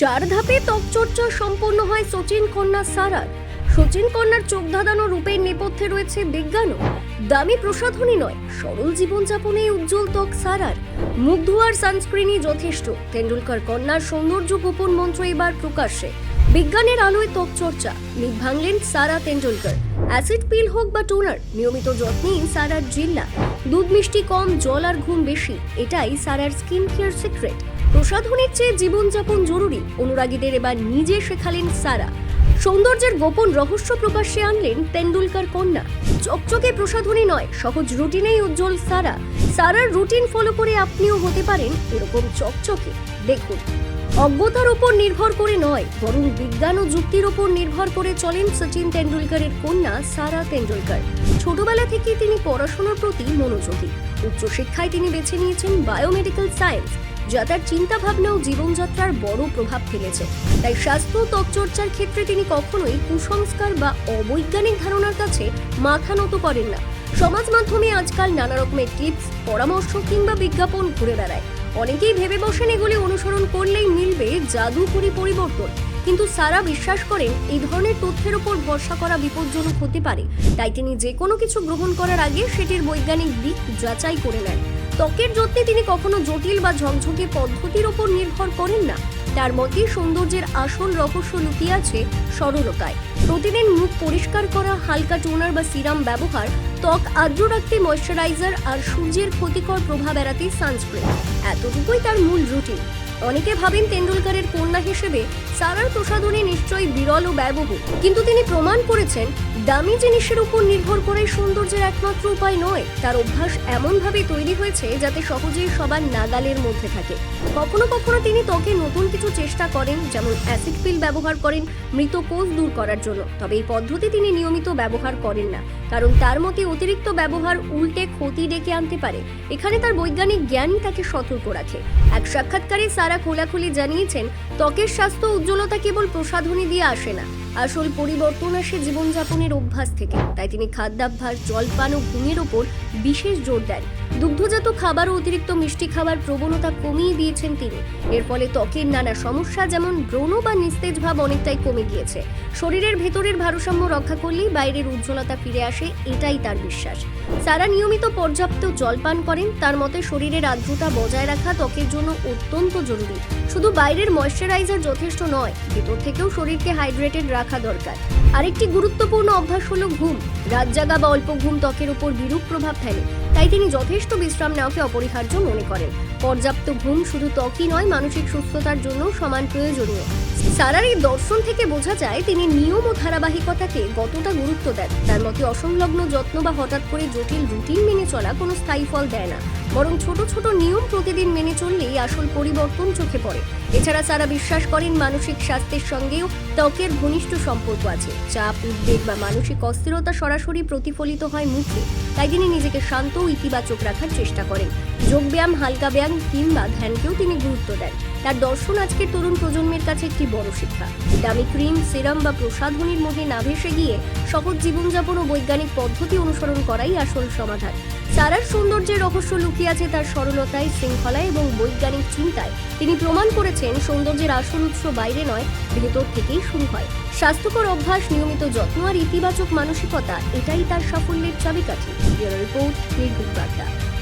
চার ধাপে ত্বকচর্চা সম্পন্ন হয় সচিন কন্যা সারার। সচিন কন্যার চোখ ধাঁধানো রূপের নেপথ্যে রয়েছে বিজ্ঞানও দামি প্রসাধনী নয়, সরল জীবনযাপনে উজ্জ্বল ত্বক সারার। মুখ ধোয়ার সানস্ক্রিনই যথেষ্ট। তেন্ডুলকর কন্যার সৌন্দর্য গোপন মন্ত্র এবার প্রকাশ্যে। বিজ্ঞানের আলোয় ত্বক চর্চা লিপ ভাঙলেন সারা তেন্ডুলকর। অ্যাসিড পিল হোক বা টোনার, নিয়মিত যত্নেই সারার জিল্লা। দুধ মিষ্টি কম, জল আর ঘুম বেশি, এটাই সারার স্কিন কেয়ার সিক্রেট। প্রসাধনীর চেয়ে জীবনযাপন জরুরি। অনুরাগীদের এবার নিজে শেখালেন সারা। সৌন্দর্যের গোপন রহস্য প্রকাশ্যে আনলেন তেন্ডুলকার কন্যা। চকচকে প্রসাধনী নয়, সহজ রুটিনেই উজ্জ্বল সারা। সারার রুটিন ফলো করে আপনিও হতে পারেন এরকম চকচকে। দেখুন, অজ্ঞতার উপর নির্ভর করে নয়, বরং বিজ্ঞান ও যুক্তির উপর নির্ভর করে চলেন সচিন তেন্ডুলকারের কন্যা সারা তেন্ডুলকার। ছোটবেলা থেকে তিনি পড়াশোনার প্রতি মনোযোগী। উচ্চশিক্ষায় তিনি বেছে নিয়েছেন বায়োমেডিক্যাল সায়েন্স। যা তার চিন্তা ভাবনা ও জীবনযাত্রার বড় প্রভাব ফেলেছে। তাই স্বাস্থ্য ত্বকচর্চার ক্ষেত্রে তিনি কখনোই কুসংস্কার বা অবৈজ্ঞানিক ধারণার কাছে মাথা নত করেন না। সমাজ মাধ্যমে আজকাল নানা রকমের টিপস, পরামর্শ কিংবা বিজ্ঞাপন ঘুরে বেড়ায়। অনেকেই ভেবে বসেন এগুলি অনুসরণ করলেই মিলবে জাদুকরি পরিবর্তন। কিন্তু সারা বিশ্বাস করেন এই ধরনের তথ্যের উপর ভরসা করা বিপজ্জনক হতে পারে। তাই তিনি যে কোনো কিছু গ্রহণ করার আগে সেটির বৈজ্ঞানিক দিক যাচাই করে নেন। ত্বকের যত্নে তিনি কখনো জটিল বা ঝকঝকে পদ্ধতির ওপর নির্ভর করেন না। তার মতে, সৌন্দর্যের আসল রহস্য লুকিয়ে আছে সরলতায়। প্রতিদিন মুখ পরিষ্কার করা, হালকা টোনার বা সিরাম ব্যবহার, ত্বক আর্দ্র রাখতে ময়শ্চারাইজার আর সূর্যের ক্ষতিকর প্রভাব এড়াতে সানস্ক্রিন এতটুকুই তার মূল রুটিন অনেকে ভাবেন তেন্ডুলকারের কন্যা হিসেবে সারার প্রসাধনী নিশ্চয়ই বিরল ও ব্যয়বহুল। কিন্তু তিনি প্রমাণ করেছেন, দামি জিনিসের উপর নির্ভর করে সৌন্দর্যের একমাত্র উপায় নয়। তার অভ্যাস এমনভাবে তৈরি হয়েছে যাতে সহজেই সবার নাগালের মধ্যে থাকে। কখনো কখনো তিনি ত্বকে নতুন কিছু চেষ্টা করেন, যেমন অ্যাসিড পিল ব্যবহার করেন, মৃত কোষ দূর করার জন্য। তবে এই পদ্ধতি তিনি নিয়মিত ব্যবহার করেন না। কারণ তার মতে অতিরিক্ত ব্যবহার উল্টে ক্ষতি ডেকে আনতে পারে। এখানে তার বৈজ্ঞানিক জ্ঞানই তাকে সতর্ক রাখে। এক সাক্ষাৎকারে সারা খোলাখুলি জানিয়েছেন, ত্বকের স্বাস্থ্য উজ্জ্বলতা কেবল প্রসাধনী দিয়ে আসে না আসল পরিবর্তন আসে জীবনযাপনের অভ্যাস থেকে। তাই তিনি খাদ্যাভ্যাস, জলপান ও ঘুমের ওপর বিশেষ জোর দেন। দুগ্ধজাত খাবার ও অতিরিক্ত মিষ্টি খাবার প্রবণতা কমিয়ে দিয়েছেন তিনি। এর ফলে ত্বকের নানা সমস্যা যেমন ব্রণ বা নিস্তেজ ভাব অনেকটাই কমে গিয়েছে। শরীরের ভেতরের ভারসাম্য রক্ষা করলেই বাইরের উজ্জ্বলতা ফিরে আসে, এটাই তার বিশ্বাস। সারা নিয়মিত পর্যাপ্ত জলপান করেন, তার মতে শরীরের আর্দ্রতা বজায় রাখা ত্বকের জন্য অত্যন্ত জরুরি। শুধু বাইরের ময়শ্চারাইজার যথেষ্ট নয়, ভেতর থেকেও শরীরকে হাইড্রেটেড রাখা দরকার। আরেকটি গুরুত্বপূর্ণ অভ্যাস হলো ঘুম। রাত জাগা বা অল্প ঘুম ত্বকের উপর বিরূপ প্রভাব ফেলে। তাই তিনি যথেষ্ট বিশ্রাম নেওয়াকে অপরিহার্য মনে করেন। পর্যাপ্ত ঘুম শুধু ত্বকই নয়, মানসিক সুস্থতার জন্য সমান প্রয়োজনীয়। সারার এই দর্শন থেকে বোঝা যায়, তিনি নিয়ম ও ধারাবাহিকতাকে কতটা গুরুত্ব দেন। তার মতে অসংলগ্ন যত্ন বা হঠাৎ করে জটিল রুটিন মেনে চলা কোনো স্থায়ী ফল দেয় না। বরং ছোট ছোট নিয়ম প্রতিদিন মেনে চললেই আসল পরিবর্তন চোখে পড়ে। এছাড়া সারা বিশ্বাস করেন মানসিক স্বাস্থ্যের সঙ্গেও ত্বকের ঘনিষ্ঠ সম্পর্ক আছে। চাপ, উদ্বেগ বা মানসিক অস্থিরতা সরাসরি প্রতিফলিত হয় মুখে। তাই তিনি নিজেকে শান্ত ও ইতিবাচক রাখার চেষ্টা করেন। যোগব্যায়াম, হালকা ব্যায়াম কিংবা ধ্যানকেও তিনি গুরুত্ব দেন। তার দর্শন আজকের তরুণ প্রজন্মের কাছে একটি বড় শিক্ষা। দামি ক্রিম, সিরাম বা প্রসাধনীর মধ্যে না ভেসে গিয়ে সহজ জীবনযাপন ও বৈজ্ঞানিক পদ্ধতি অনুসরণ করাই আসল সমাধান। সারার সৌন্দর্যের রহস্য লুকিয়ে আছে তার সরলতায়, শৃঙ্খলায় এবং বৈজ্ঞানিক চিন্তায়। তিনি প্রমাণ করেছেন, সৌন্দর্যের আসল উৎস বাইরে নয়, ভেতর থেকেই শুরু হয়। স্বাস্থ্যকর অভ্যাস, নিয়মিত যত্ন আর ইতিবাচক মানসিকতা, এটাই তার সাফল্যের চাবিকাঠি। রিপোর্ট নির্ভুল বার্তা।